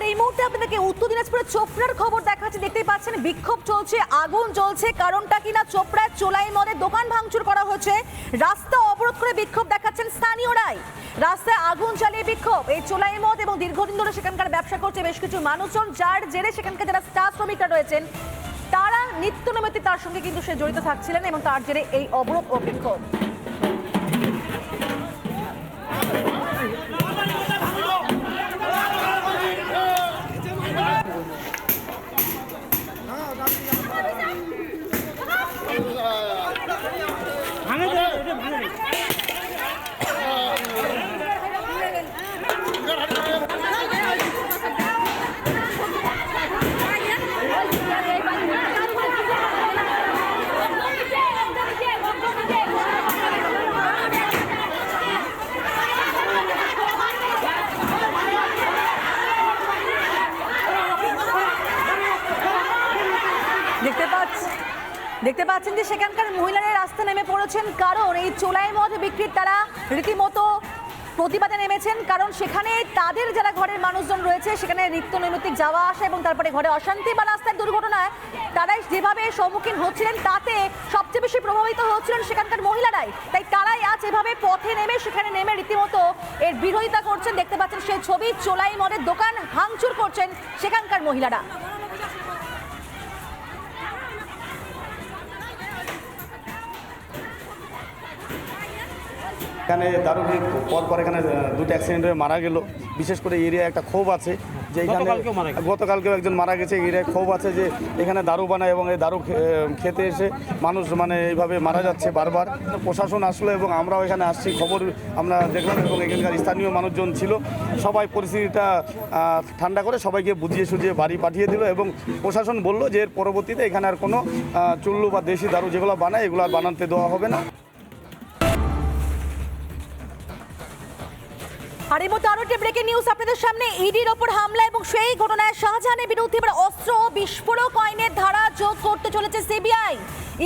আর এই মুহূর্তে আপনাদেরকে উত্তর দিনাজপুরের চোপড়ার খবর দেখাচ্ছে। দেখতেই পাচ্ছেন, বিক্ষোভ চলছে, আগুন জ্বলছে। কারণটা কিনা চোপড়ায় চোলাই মদের দোকান ভাঙচুর করা হয়েছে রাস্তা অবরোধ করে বিক্ষোভ দেখাচ্ছেন স্থানীয়রাই। রাস্তায় আগুন চালিয়ে বিক্ষোভ। এই চোলাই মদ এবং দীর্ঘদিন ধরে সেখানকার ব্যবসা করছে বেশ কিছু মানুষজন, যার জেরে সেখানকার যারা স্টাফ শ্রমিকরা রয়েছেন, তারা নিত্য তার সঙ্গে কিন্তু সে জড়িত থাকছিলেন এবং তার জেরে এই অবরোধ ও বিক্ষোভ। দেখতে পাচ্ছেন যে সেখানকার মহিলারা রাস্তা নেমে পড়েছেন, কারণ এই চোলাই মদ বিক্রির তারা রীতিমতো প্রতিবাদে নেমেছেন, কারণ সেখানে তাদের যারা ঘরের মানুষজন রয়েছে, সেখানে নিত্য নৈমিত্তিক যাওয়া আসা এবং তারপরে ঘরে অশান্তি বা রাস্তায় দুর্ঘটনায় তারাই যেভাবে সম্মুখীন হচ্ছিলেন, তাতে সবচেয়ে বেশি প্রভাবিত হচ্ছিলেন সেখানকার মহিলারাই। তাই তারাই আজ এভাবে পথে নেমে, সেখানে নেমে রীতিমতো এর বিরোধিতা করছেন। দেখতে পাচ্ছেন সেই ছবি, চোলাই মদের দোকান ভাঙচুর করছেন সেখানকার মহিলারা। এখানে দারুণ পর পর এখানে দুটো অ্যাক্সিডেন্ট হয়ে মারা গেল। বিশেষ করে এরিয়ায় একটা ক্ষোভ আছে যে এখানে গতকালকেও একজন মারা গেছে। এরিয়ায় ক্ষোভ আছে যে এখানে দারু বানায় এবং এই দারু খেতে এসে মানুষ মানে এইভাবে মারা যাচ্ছে বারবার। প্রশাসন আসলো এবং আমরাও এখানে আসছি। খবর আমরা দেখলাম এবং এখানকার স্থানীয় মানুষজন ছিল। সবাই পরিস্থিতিটা ঠান্ডা করে সবাইকে বুঝিয়ে সুঝিয়ে বাড়ি পাঠিয়ে দিল এবং প্রশাসন বলল যে এর পরবর্তীতে এখানে আর কোনো চুল্লু বা দেশি দারু যেগুলো বানায় এগুলো আর বানাতে দেওয়া হবে না। আর এই মধ্যে আরও একটি ব্রেকিং নিউজ আপনাদের সামনে ইডির ওপর হামলা এবং সেই ঘটনায় শাহজাহানের বিরুদ্ধে এবার অস্ত্র বিস্ফোরক আইনের ধারা যোগ করতে চলেছে সিবিআই।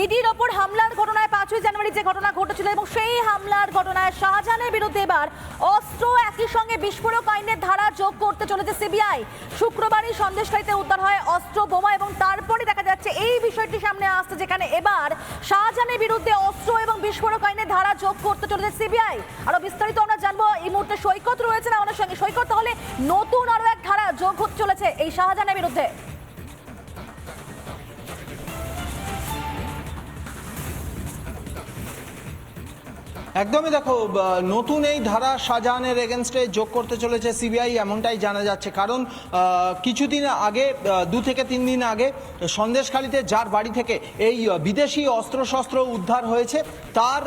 ইডির ওপর হামলার ঘটনায় পাঁচই জানুয়ারি যে ঘটনা ঘটেছিল এবং সেই হামলার ঘটনায় শাহজাহানের বিরুদ্ধে এবার অস্ত্র একই সঙ্গে বিস্ফোরক আইনের ধারা যোগ করতে চলেছে সিবিআই। শুক্রবারই সন্দেশকারীতে উদ্ধার হয় অস্ত্র, বোমা এবং তারপরে যাচ্ছে এই বিষয়টি সামনে আসছে যেখানে এবার শাহজাহানের বিরুদ্ধে অস্ত্র এবং বিস্ফোরক আইনে ধারা যোগ করতে চলেছে সিবিআই। আরও বিস্তারিত আমরা জানব, এই মুহূর্তে সৈকত রয়েছেন আমাদের সঙ্গে? সৈকত তাহলে নতুন আরও এক ধারা যোগ হতে চলেছে এই শাহজাহানের বিরুদ্ধে। একদমই দেখো নতুন এই ধারা শাহজাহানের এগেনস্টে যোগ করতে চলেছে সিবিআই, এমনটাই জানা যাচ্ছে। কারণ কিছুদিন আগে দু থেকে তিন দিন আগে সন্দেশখালীতে যার বাড়ি থেকে এই বিদেশি অস্ত্রশস্ত্র উদ্ধার হয়েছে, তার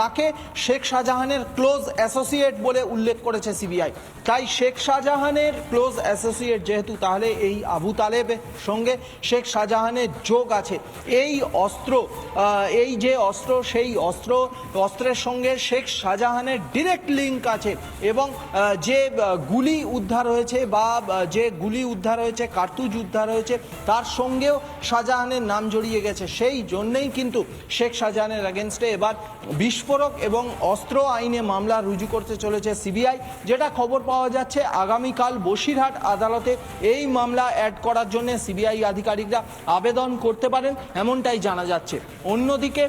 তাকে শেখ শাহজাহানের ক্লোজ অ্যাসোসিয়েট বলে উল্লেখ করেছে সিবিআই। তাই শেখ শাহজাহানের ক্লোজ অ্যাসোসিয়েট যেহেতু, তাহলে এই আবু তালেবের সঙ্গে শেখ শাহজাহানের যোগ আছে। এই অস্ত্র এই যে অস্ত্র, সেই অস্ত্র, অস্ত্রের সঙ্গে শেখ শাহজাহানের ডিরেক্ট লিঙ্ক আছে এবং যে গুলি উদ্ধার হয়েছে বা যে গুলি উদ্ধার হয়েছে, কার্তুজ উদ্ধার হয়েছে, তার সঙ্গেও শাহজাহানের নাম জড়িয়ে গেছে। সেই জন্যেই কিন্তু শেখ শাহজাহানের এগেনস্টে এবার বিস্ফোরক এবং অস্ত্র আইনে মামলা রুজু করতে চলেছে সিবিআই। যেটা খবর পাওয়া যাচ্ছে, আগামীকাল বসিরহাট আদালতে এই মামলা অ্যাড করার জন্য সিবিআই আধিকারিকরা আবেদন করতে পারেন, এমনটাই জানা যাচ্ছে। অন্যদিকে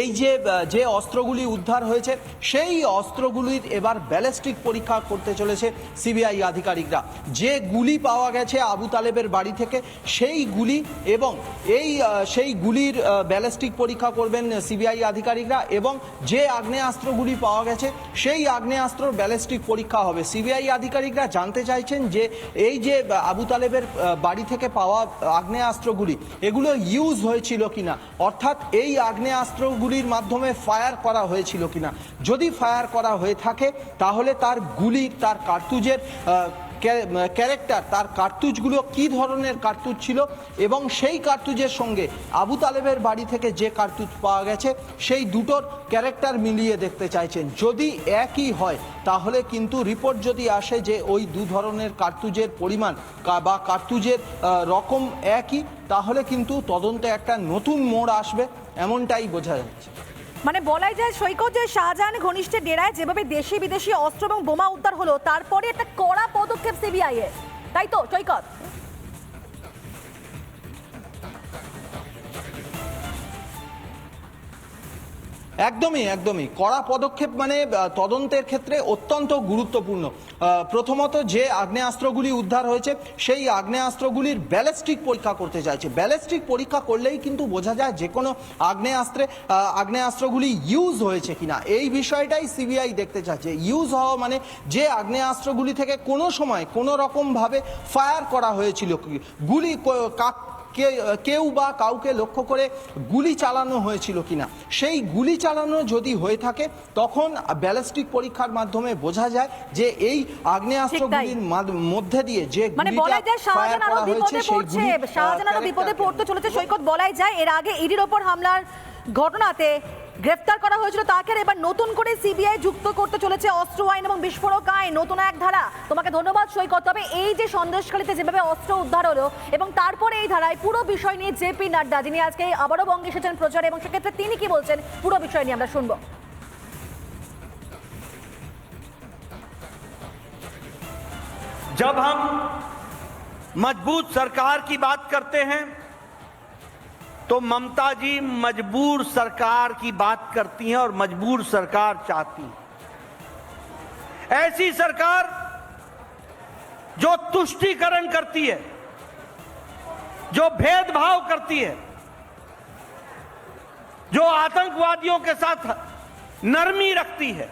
এই যে যে অস্ত্রগুলি উদ্ধার হয়েছে, সেই অস্ত্রগুলির এবার ব্যালিস্টিক পরীক্ষা করতে চলেছে সিবিআই আধিকারিকরা। যে গুলি পাওয়া গেছে আবু তালেবের বাড়ি থেকে, সেই গুলি এবং এই সেই গুলির ব্যালিস্টিক পরীক্ষা করবেন সিবিআই আধিকারিকরা এবং যে আগ্নেয়াস্ত্রগুলি পাওয়া গেছে, সেই আগ্নেয়াস্ত্র ব্যালিস্টিক পরীক্ষা হবে। সিবিআই আধিকারিকরা জানতে চাইছেন যে, এই যে আবু তালেবের বাড়ি থেকে পাওয়া আগ্নেয়াস্ত্রগুলি, এগুলো ইউজ হয়েছিল কিনা? অর্থাৎ এই আগ্নেয়াস্ত্রগুলির মাধ্যমে ফায়ার করা হয়েছিল কিনা। যদি ফায়ার করা হয়ে থাকে, তাহলে তার গুলির তার কার্তুজের ক্যারেক্টার, তার কার্তুজগুলো কি ধরনের কার্তুজ ছিল এবং সেই কার্তুজের সঙ্গে আবু তালেবের বাড়ি থেকে যে কার্তুজ পাওয়া গেছে, সেই দুটোর ক্যারেক্টার মিলিয়ে দেখতে চাইছেন। যদি একই হয়, তাহলে কিন্তু রিপোর্ট যদি আসে যে ওই দু ধরনের কার্তুজের পরিমাণ বা কার্তুজের রকম একই, তাহলে কিন্তু তদন্তে একটা নতুন মোড় আসবে, এমনটাই বোঝা যাচ্ছে। মানে বলাই যায় সৈকত যে শাহজাহান ঘনিষ্ঠের ডেরায় যেভাবে দেশি বিদেশি অস্ত্র এবং বোমা উদ্ধার হলো, তারপরে একটা কড়া পদক্ষেপ সিবিআই এর তাই তো সৈকত একদমই একদমই। কড়া পদক্ষেপ মানে তদন্তের ক্ষেত্রে অত্যন্ত গুরুত্বপূর্ণ। প্রথমত যে আগ্নেয়াস্ত্রগুলি উদ্ধার হয়েছে, সেই আগ্নেয়াস্ত্রগুলির ব্যালিস্টিক পরীক্ষা করতে চাইছে। ব্যালিস্টিক পরীক্ষা করলেই কিন্তু বোঝা যায় যে কোনো আগ্নেয়াস্ত্রে আগ্নেয়াস্ত্রগুলি ইউজ হয়েছে কিনা। এই বিষয়টাই সিবিআই দেখতে চাইছে ইউজ হওয়া মানে যে আগ্নেয়াস্ত্রগুলি থেকে কোনো সময় কোনো রকমভাবে ফায়ার করা হয়েছিল গুলি কেউ বা কাউকে লক্ষ্য করে গুলি চালানো হয়েছিল কিনা। সেই গুলি চালানো যদি হয়ে থাকে তখন ব্যালিস্টিক পরীক্ষার মাধ্যমে বোঝা যায় যে এই আগ্নেয়াস্ত্রগুলির মধ্যে দিয়ে যে মানে যায় শাহজাহান আরও বিপদে পড়ছে শাহজাহান আরও বিপদে পড়তে চলেছে সৈকত বলাই যায়। এর আগে ইডির ওপর হামলার ঘটনাতে গ্রেফতার করা হয়েছিল তাকে আর এবার নতুন করে সিবিআই যুক্ত করতে চলেছে অস্ত্র আইন এবং বিস্ফোরক আইন নতুন এক ধারা তোমাকে ধন্যবাদ সৈকত তবে এই যে সন্দেশখালীতে যেভাবে অস্ত্র উদ্ধার হলো এবং তারপরে এই ধারায় পুরো বিষয় নিয়ে জেপি নাড্ডা যিনি আজকে আবারও বঙ্গে এসেছেন প্রচারে এবং সেক্ষেত্রে তিনি কি বলছেন পুরো বিষয় নিয়ে আমরা শুনবো जब हम मजबूत सरकार की बात करते हैं तो ममता जी मजबूर सरकार की बात करती हैं और मजबूर सरकार चाहती हैं। ऐसी सरकार जो तुष्टीकरण करती है, जो भेदभाव करती है, जो आतंकवादियों के साथ नरमी रखती है,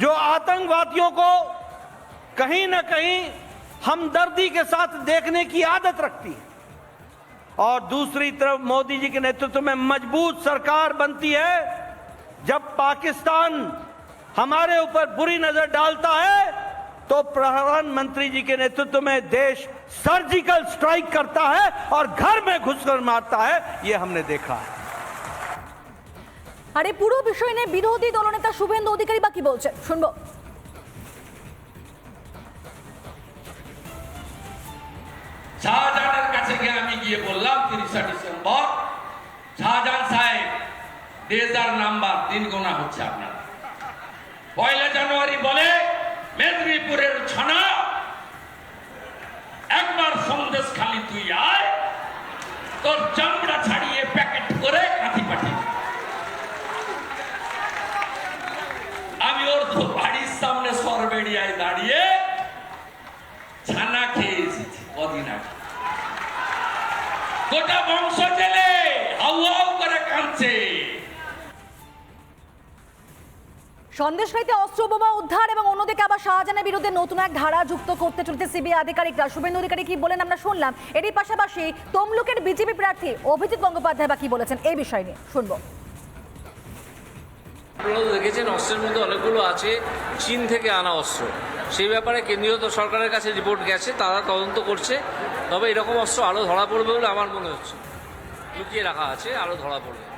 जो आतंकवादियों को कहीं ना कहीं हमदर्दी के साथ देखने की आदत रखती है। और दूसरी तरफ मोदी जी के नेतृत्व में मजबूत सरकार बनती है जब पाकिस्तान हमारे ऊपर बुरी नजर डालता है तो प्रधानमंत्री जी के नेतृत्व में देश सर्जिकल स्ट्राइक करता है और घर में घुसकर मारता है ये हमने देखा है আর এই পুরো বিষয় নিয়ে বিরোধী দলনেতা শুভেন্দু অধিকারী বা কি বলছেন শুনবো শাহজাহানের গিয়ে আমি গিয়ে বললাম, তিরিশা ডিসেম্বর, শাহজাহান সাহেব দেদার নাম্বার দিন গোনা হচ্ছে আপনার। পয়লা জানুয়ারি বলে মেদিনীপুরের ছানা, একবার গোটা বংশ জেলে হাউ হাউ করে কাঁদছে। সন্দেশখালীতে অস্ত্র বোমা উদ্ধার এবং অন্যদিকে আবার শাহজাহানের বিরুদ্ধে নতুন এক ধারা যুক্ত করতে চলেছে সিবিআই আধিকারিকরা। শুভেন্দু অধিকারী কি বলেন আমরা শুনলাম। এরই পাশাপাশি তমলুকের বিজেপি প্রার্থী অভিজিৎ গঙ্গোপাধ্যায় বা কি বলেছেন এই বিষয় নিয়ে শুনব। আপনারা দেখেছেন অস্ত্রের মধ্যে অনেকগুলো আছে চীন থেকে আনা অস্ত্র। সেই ব্যাপারে কেন্দ্রীয় সরকারের কাছে রিপোর্ট গেছে তারা তদন্ত করছে। তবে এরকম অস্ত্র আরও ধরা পড়বে বলে আমার মনে হচ্ছে। লুকিয়ে রাখা আছে আরও ধরা পড়বে।